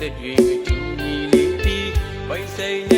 That you do me, Lee. Why say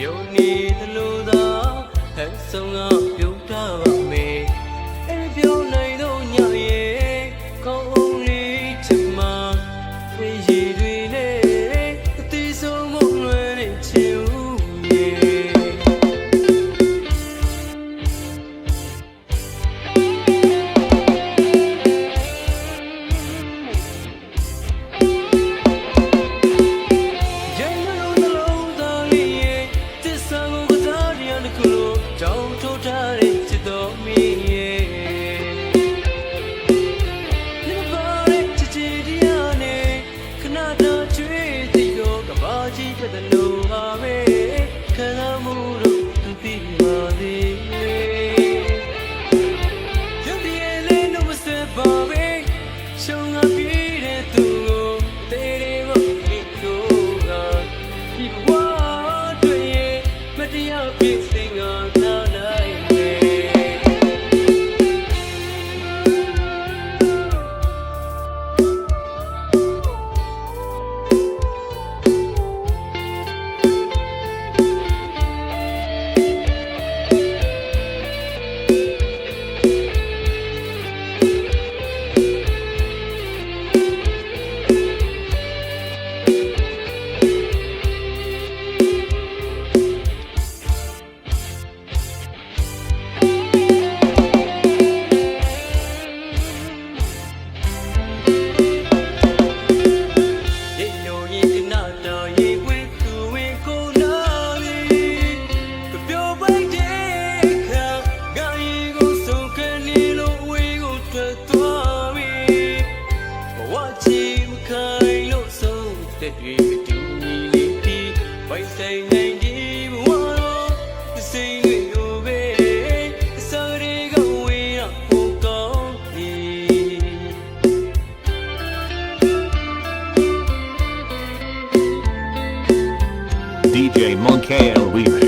ပြုံနေသလိုသာဟန်ဆောင်က သွားပြီဘဝချီမခိုင်လို့ဆုံးတဲ့တွေမတူညီလေးဒီပိုင်ဆိုင်နိုင်ဒီဘဝတော့အစိမ့်တွေလိုပဲအစတွေကဝေးတော့ဟိုကောင်းပြီ DJ Monkey Remix